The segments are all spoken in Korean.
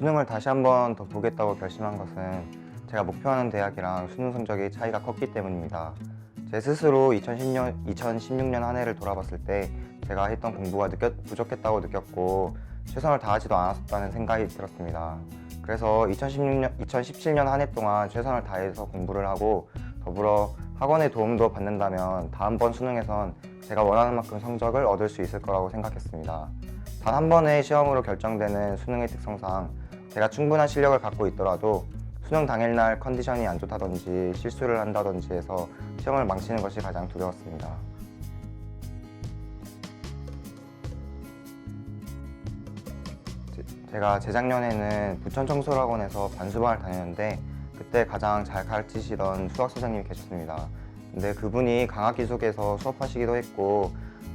수능을 다시 한 번 더 보겠다고 결심한 것은 제가 목표하는 대학이랑 수능 성적이 차이가 컸기 때문입니다. 제 스스로 2010년, 2016년 한 해를 돌아봤을 때 제가 했던 공부가 느꼈, 부족했다고 느꼈고 최선을 다하지도 않았다는 생각이 들었습니다. 그래서 2016년, 2017년 한 해 동안 최선을 다해서 공부를 하고 더불어 학원의 도움도 받는다면 다음번 수능에선 제가 원하는 만큼 성적을 얻을 수 있을 거라고 생각했습니다. 단 한 번의 시험으로 결정되는 수능의 특성상 제가 충분한 실력을 갖고 있더라도 수능 당일날 컨디션이 안 좋다든지 실수를 한다든지 해서 시험을 망치는 것이 가장 두려웠습니다. 제- 제가 재작년에는 부천 청소학원에서 반수반을 다녔는데 그때 가장 잘 가르치시던 수학 선생님이 계셨습니다. 근데 그분이 강학 기숙에서 수업하시기도 했고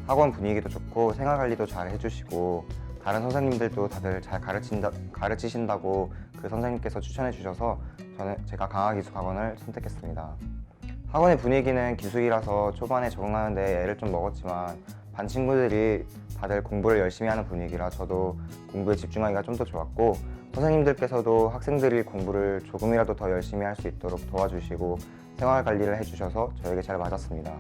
학원 분위기도 좋고 생활 관리도 잘 해주시고 다른 선생님들도 다들 잘 가르친다, 가르치신다고 그 선생님께서 추천해 주셔서 저는 제가 강학 기숙 학원을 선택했습니다. 학원의 분위기는 기숙이라서 초반에 적응하는데 애를 좀 먹었지만 반 친구들이 다들 공부를 열심히 하는 분위기라 저도 공부에 집중하기가 좀 더 좋았고 선생님들께서도 학생들이 공부를 조금이라도 더 열심히 할 수 있도록 도와주시고 생활 관리를 해주셔서 저에게 잘 맞았습니다.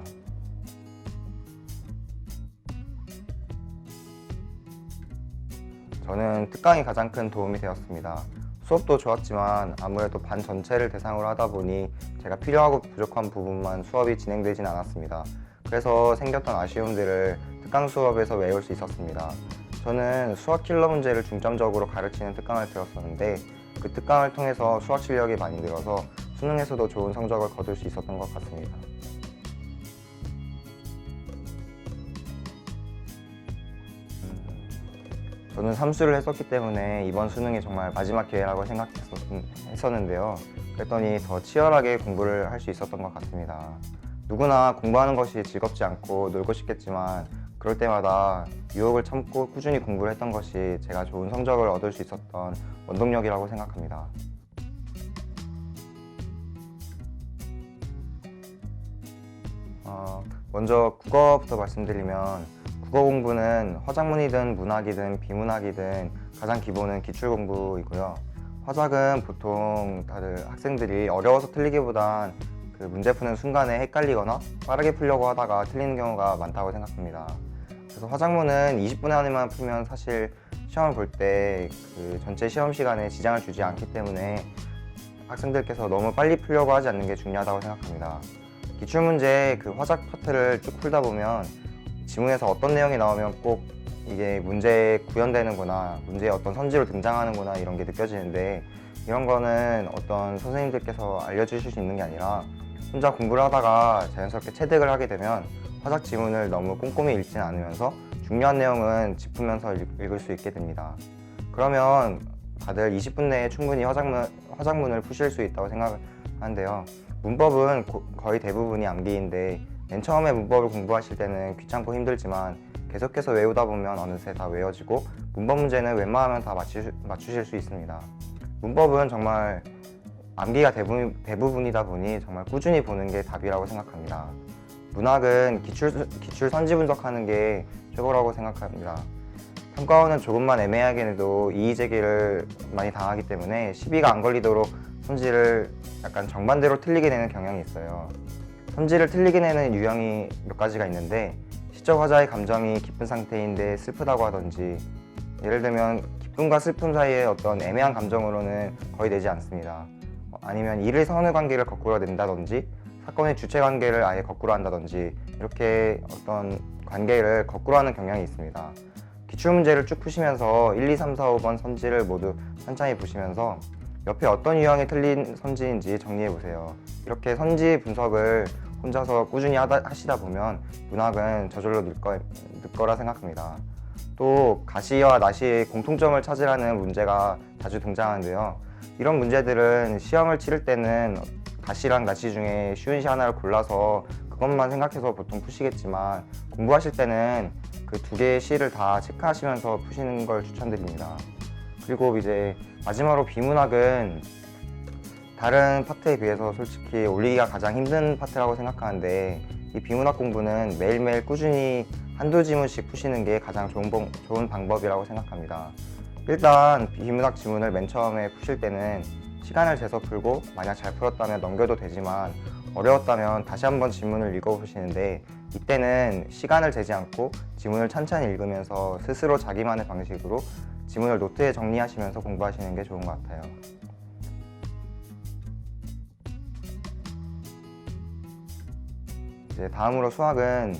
저는 특강이 가장 큰 도움이 되었습니다. 수업도 좋았지만 아무래도 반 전체를 대상으로 하다 보니 제가 필요하고 부족한 부분만 수업이 진행되진 않았습니다. 그래서 생겼던 아쉬움들을 특강 수업에서 외울 수 있었습니다. 저는 수학 킬러 문제를 중점적으로 가르치는 특강을 들었었는데 그 특강을 통해서 수학 실력이 많이 늘어서 수능에서도 좋은 성적을 거둘 수 있었던 것 같습니다. 저는 삼수를 했었기 때문에 이번 수능이 정말 마지막 기회라고 생각했었는데요. 그랬더니 더 치열하게 공부를 할 수 있었던 것 같습니다. 누구나 공부하는 것이 즐겁지 않고 놀고 싶겠지만 그럴 때마다 유혹을 참고 꾸준히 공부를 했던 것이 제가 좋은 성적을 얻을 수 있었던 원동력이라고 생각합니다. 어, 먼저 국어부터 말씀드리면 국어 공부는 화작문이든 문학이든 비문학이든 가장 기본은 기출 공부이고요. 화작은 보통 다들 학생들이 어려워서 틀리기보단 그 문제 푸는 순간에 헷갈리거나 빠르게 풀려고 하다가 틀리는 경우가 많다고 생각합니다. 그래서 화작문은 20분 안에만 풀면 사실 시험을 볼 때 그 전체 시험 시간에 지장을 주지 않기 때문에 학생들께서 너무 빨리 풀려고 하지 않는 게 중요하다고 생각합니다. 기출문제 그 화작 파트를 쭉 풀다 보면 지문에서 어떤 내용이 나오면 꼭 이게 문제에 구현되는구나, 문제에 어떤 선지로 등장하는구나 이런 게 느껴지는데 이런 거는 어떤 선생님들께서 알려주실 수 있는 게 아니라 혼자 공부를 하다가 자연스럽게 체득을 하게 되면 화작 지문을 너무 꼼꼼히 읽지는 않으면서 중요한 내용은 짚으면서 읽- 읽을 수 있게 됩니다. 그러면 다들 20분 내에 충분히 화작문, 화작문을 푸실 수 있다고 생각하는데요. 문법은 고- 거의 대부분이 암기인데 맨 처음에 문법을 공부하실 때는 귀찮고 힘들지만 계속해서 외우다 보면 어느새 다 외워지고 문법 문제는 웬만하면 다 맞추, 맞추실 수 있습니다. 문법은 정말 암기가 대부분, 대부분이다 보니 정말 꾸준히 보는 게 답이라고 생각합니다. 문학은 기출, 기출 선지 분석하는 게 최고라고 생각합니다. 평가원은 조금만 애매하게 해도 이의제기를 많이 당하기 때문에 시비가 안 걸리도록 선지를 약간 정반대로 틀리게 되는 경향이 있어요. 선지를 틀리게 내는 유형이 몇 가지가 있는데 시적 화자의 감정이 깊은 상태인데 슬프다고 하던지 예를 들면 기쁨과 슬픔 사이에 어떤 애매한 감정으로는 거의 내지 않습니다. 어, 아니면 일의 선후 관계를 거꾸로 낸다든지 사건의 주체 관계를 아예 거꾸로 한다든지 이렇게 어떤 관계를 거꾸로 하는 경향이 있습니다. 기출 문제를 쭉 푸시면서 1, 2, 3, 4, 5번 선지를 모두 천천히 보시면서 옆에 어떤 유형이 틀린 선지인지 정리해 보세요. 이렇게 선지 분석을 혼자서 꾸준히 하다, 하시다 보면 문학은 저절로 늘, 거, 늘 거라 생각합니다. 또 가시와 나시의 공통점을 찾으라는 문제가 자주 등장하는데요. 이런 문제들은 시험을 치를 때는 가시랑 나시 중에 쉬운 시 하나를 골라서 그것만 생각해서 보통 푸시겠지만 공부하실 때는 그 두 개의 시를 다 체크하시면서 푸시는 걸 추천드립니다. 그리고 이제 마지막으로 비문학은 다른 파트에 비해서 솔직히 올리기가 가장 힘든 파트라고 생각하는데 이 비문학 공부는 매일매일 꾸준히 한두 지문씩 푸시는 게 가장 좋은, 방- 좋은 방법이라고 생각합니다. 일단 비문학 지문을 맨 처음에 푸실 때는 시간을 재서 풀고 만약 잘 풀었다면 넘겨도 되지만 어려웠다면 다시 한번 지문을 읽어보시는데 이때는 시간을 재지 않고 지문을 찬찬히 읽으면서 스스로 자기만의 방식으로 지문을 노트에 정리하시면서 공부하시는 게 좋은 것 같아요. 이제 다음으로 수학은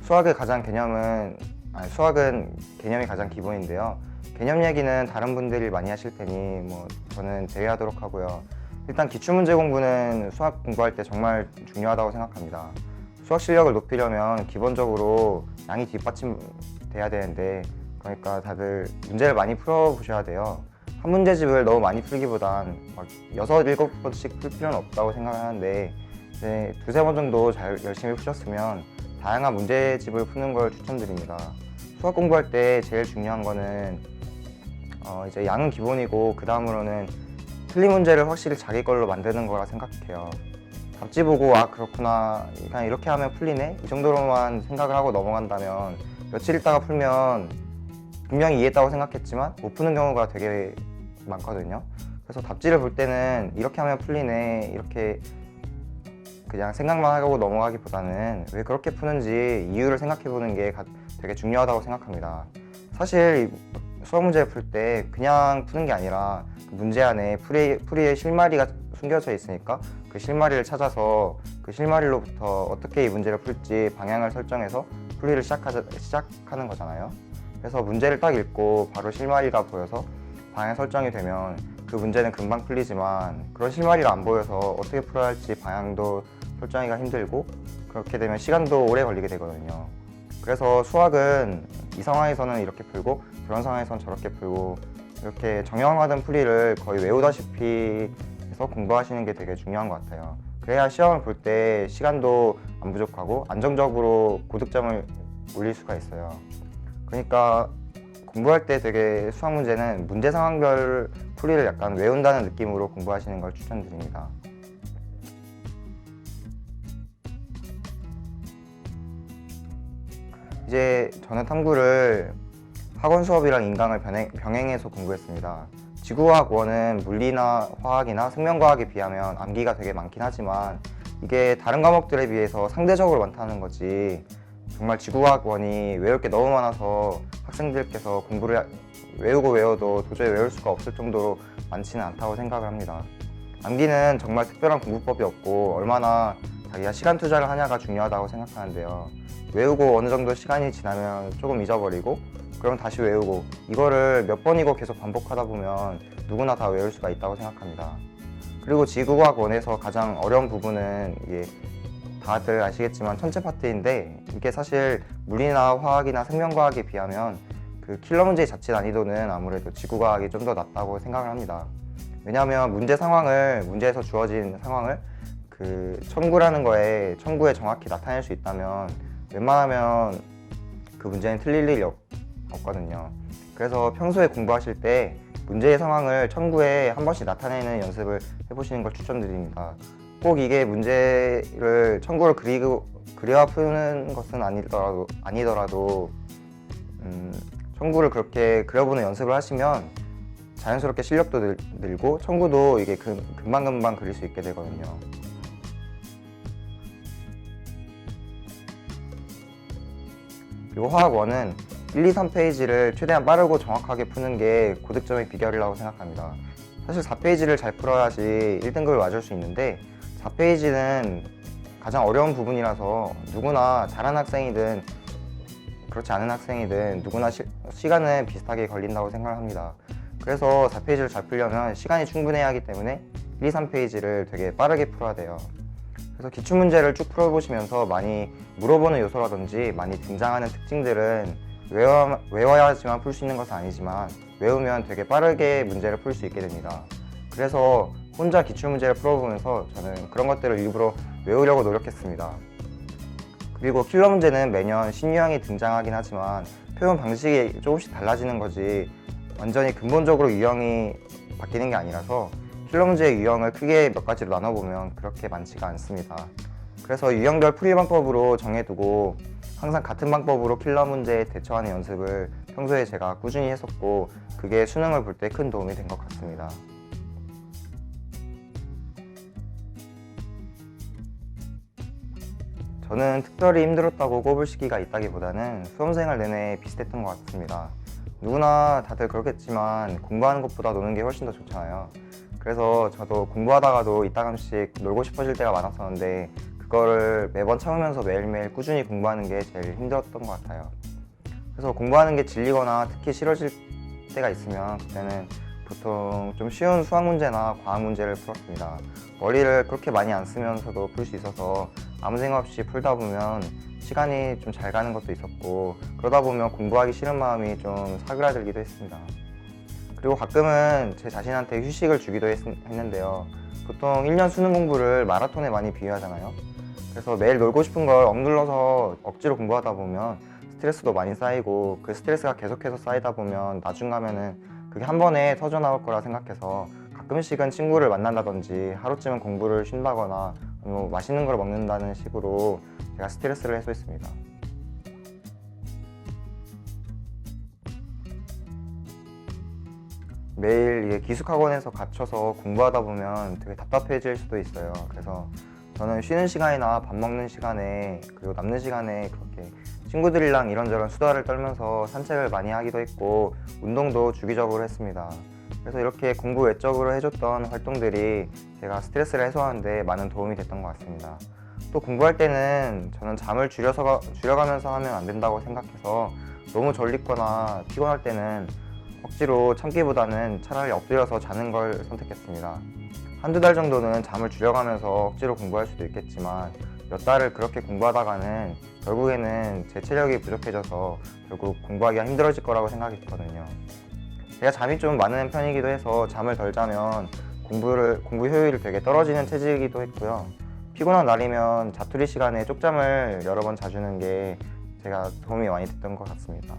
수학의 가장 개념은 아니, 수학은 개념이 가장 기본인데요. 개념 얘기는 다른 분들이 많이 하실 테니 뭐 저는 제외하도록 하고요. 일단 기출 문제 공부는 수학 공부할 때 정말 중요하다고 생각합니다. 수학 실력을 높이려면 기본적으로 양이 뒷받침돼야 되는데 그러니까 다들 문제를 많이 풀어 보셔야 돼요. 한 문제집을 너무 많이 풀기보단 막 여섯 일곱 번씩 풀 필요는 없다고 생각하는데 이제 두세 번 정도 잘 열심히 푸셨으면 다양한 문제집을 푸는 걸 추천드립니다. 수학 공부할 때 제일 중요한 거는 어 이제 양은 기본이고 그 다음으로는 틀린 문제를 확실히 자기 걸로 만드는 거라 생각해요. 답지 보고 아 그렇구나 그냥 이렇게 하면 풀리네 이 정도로만 생각을 하고 넘어간다면 며칠 있다가 풀면 분명히 이해했다고 생각했지만 못 푸는 경우가 되게 많거든요. 그래서 답지를 볼 때는 이렇게 하면 풀리네 이렇게 그냥 생각만 하고 넘어가기보다는 왜 그렇게 푸는지 이유를 생각해 보는 게 가- 되게 중요하다고 생각합니다. 사실 이 수학 문제 풀 때 그냥 푸는 게 아니라 그 문제 안에 풀이, 풀이의 실마리가 숨겨져 있으니까 그 실마리를 찾아서 그 실마리로부터 어떻게 이 문제를 풀지 방향을 설정해서 풀이를 시작하자, 시작하는 거잖아요. 그래서 문제를 딱 읽고 바로 실마리가 보여서 방향 설정이 되면 그 문제는 금방 풀리지만 그런 실마리가 안 보여서 어떻게 풀어야 할지 방향도 설정하기가 힘들고 그렇게 되면 시간도 오래 걸리게 되거든요. 그래서 수학은 이 상황에서는 이렇게 풀고 저런 상황에서는 저렇게 풀고 이렇게 정형화된 풀이를 거의 외우다시피 해서 공부하시는 게 되게 중요한 것 같아요. 그래야 시험을 볼 때 시간도 안 부족하고 안정적으로 고득점을 올릴 수가 있어요. 그러니까 공부할 때 되게 수학 문제는 문제 상황별 풀이를 약간 외운다는 느낌으로 공부하시는 걸 추천드립니다. 이제 저는 탐구를 학원 수업이랑 인강을 병행, 병행해서 공부했습니다. 지구과학 원은 물리나 화학이나 생명과학에 비하면 암기가 되게 많긴 하지만 이게 다른 과목들에 비해서 상대적으로 많다는 거지 정말 지구과학 원이 외울 게 너무 많아서 학생들께서 공부를 하- 외우고 외워도 도저히 외울 수가 없을 정도로 많지는 않다고 생각을 합니다. 암기는 정말 특별한 공부법이 없고 얼마나 자기가 시간 투자를 하냐가 중요하다고 생각하는데요. 외우고 어느 정도 시간이 지나면 조금 잊어버리고 그럼 다시 외우고 이거를 몇 번이고 계속 반복하다 보면 누구나 다 외울 수가 있다고 생각합니다. 그리고 지구과학 원에서 가장 어려운 부분은 이게 다들 아시겠지만 천체 파트인데 이게 사실 물리나 화학이나 생명과학에 비하면 그 킬러 문제의 자체 난이도는 아무래도 지구과학이 좀 더 낮다고 생각을 합니다. 왜냐하면 문제 상황을 문제에서 주어진 상황을 그 청구라는 거에 청구에 정확히 나타낼 수 있다면 웬만하면 그 문제는 틀릴 일이 없, 없거든요. 그래서 평소에 공부하실 때 문제의 상황을 청구에 한 번씩 나타내는 연습을 해보시는 걸 추천드립니다. 꼭 이게 문제를 청구를 그리고 그려 푸는 것은 아니더라도 아니더라도 음, 청구를 그렇게 그려보는 연습을 하시면 자연스럽게 실력도 늘, 늘고 청구도 이게 금, 금방금방 그릴 수 있게 되거든요. 그리고 화학 원은 1, 2, 3페이지를 최대한 빠르고 정확하게 푸는 게 고득점의 비결이라고 생각합니다. 사실 4페이지를 잘 풀어야지 1등급을 맞을 수 있는데 4페이지는 가장 어려운 부분이라서 누구나 잘하는 학생이든 그렇지 않은 학생이든 누구나 시, 시간은 비슷하게 걸린다고 생각합니다. 그래서 4페이지를 잘 풀려면 시간이 충분해야 하기 때문에 1, 2, 3페이지를 되게 빠르게 풀어야 돼요. 그래서 기출 문제를 쭉 풀어보시면서 많이 물어보는 요소라든지 많이 등장하는 특징들은 외워, 외워야지만 풀 수 있는 것은 아니지만 외우면 되게 빠르게 문제를 풀 수 있게 됩니다. 그래서 혼자 기출 문제를 풀어보면서 저는 그런 것들을 일부러 외우려고 노력했습니다. 그리고 킬러 문제는 매년 신유형이 등장하긴 하지만 표현 방식이 조금씩 달라지는 거지 완전히 근본적으로 유형이 바뀌는 게 아니라서 킬러 문제의 유형을 크게 몇 가지로 나눠보면 그렇게 많지가 않습니다. 그래서 유형별 풀이 방법으로 정해두고 항상 같은 방법으로 킬러 문제에 대처하는 연습을 평소에 제가 꾸준히 했었고 그게 수능을 볼 때 큰 도움이 된 것 같습니다. 저는 특별히 힘들었다고 꼽을 시기가 있다기보다는 수험생활 내내 비슷했던 것 같습니다. 누구나 다들 그렇겠지만 공부하는 것보다 노는 게 훨씬 더 좋잖아요. 그래서 저도 공부하다가도 이따금씩 놀고 싶어질 때가 많았었는데 그거를 매번 참으면서 매일매일 꾸준히 공부하는 게 제일 힘들었던 것 같아요. 그래서 공부하는 게 질리거나 특히 싫어질 때가 있으면 그때는 보통 좀 쉬운 수학 문제나 과학 문제를 풀었습니다. 머리를 그렇게 많이 안 쓰면서도 풀 수 있어서 아무 생각 없이 풀다 보면 시간이 좀 잘 가는 것도 있었고 그러다 보면 공부하기 싫은 마음이 좀 사그라들기도 했습니다. 그리고 가끔은 제 자신한테 휴식을 주기도 했, 는데요 보통 1년 수능 공부를 마라톤에 많이 비유하잖아요. 그래서 매일 놀고 싶은 걸 억눌러서 억지로 공부하다 보면 스트레스도 많이 쌓이고 그 스트레스가 계속해서 쌓이다 보면 나중 가면은 그게 한 번에 터져 나올 거라 생각해서 가끔씩은 친구를 만난다든지 하루쯤은 공부를 쉰다거나 뭐 맛있는 걸 먹는다는 식으로 제가 스트레스를 해소했습니다. 매일 기숙학원에서 갇혀서 공부하다 보면 되게 답답해질 수도 있어요. 그래서 저는 쉬는 시간이나 밥 먹는 시간에 그리고 남는 시간에 그렇게 친구들이랑 이런저런 수다를 떨면서 산책을 많이 하기도 했고 운동도 주기적으로 했습니다. 그래서 이렇게 공부 외적으로 해줬던 활동들이 제가 스트레스를 해소하는데 많은 도움이 됐던 것 같습니다. 또 공부할 때는 저는 잠을 줄여서 줄여가면서 하면 안 된다고 생각해서 너무 졸리거나 피곤할 때는 억지로 참기보다는 차라리 엎드려서 자는 걸 선택했습니다. 한두 달 정도는 잠을 줄여가면서 억지로 공부할 수도 있겠지만 몇 달을 그렇게 공부하다가는 결국에는 제 체력이 부족해져서 결국 공부하기가 힘들어질 거라고 생각했거든요. 제가 잠이 좀 많은 편이기도 해서 잠을 덜 자면 공부를 공부 효율이 되게 떨어지는 체질이기도 했고요. 피곤한 날이면 자투리 시간에 쪽잠을 여러 번 자주는 게 제가 도움이 많이 됐던 것 같습니다.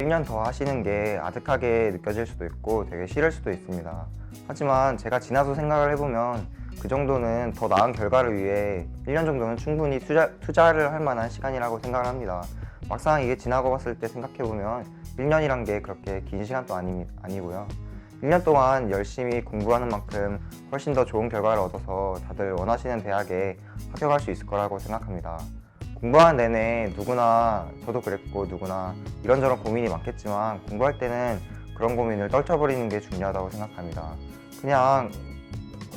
일 년 더 하시는 게 아득하게 느껴질 수도 있고 되게 싫을 수도 있습니다. 하지만 제가 지나서 생각을 해보면 그 정도는 더 나은 결과를 위해 1년 정도는 충분히 투자, 투자를 할 만한 시간이라고 생각을 합니다. 막상 이게 지나고 봤을 때 생각해보면 1년이란 게 그렇게 긴 시간도 아니, 아니고요. 1년 동안 열심히 공부하는 만큼 훨씬 더 좋은 결과를 얻어서 다들 원하시는 대학에 합격할 수 있을 거라고 생각합니다. 공부하는 내내 누구나 저도 그랬고 누구나 이런저런 고민이 많겠지만 공부할 때는 그런 고민을 떨쳐버리는 게 중요하다고 생각합니다. 그냥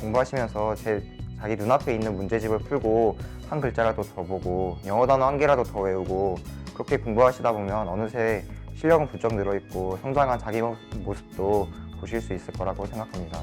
공부하시면서 제 자기 눈앞에 있는 문제집을 풀고 한 글자라도 더 보고 영어 단어 한 개라도 더 외우고 그렇게 공부하시다 보면 어느새 실력은 부쩍 늘어있고 성장한 자기 모습도 보실 수 있을 거라고 생각합니다.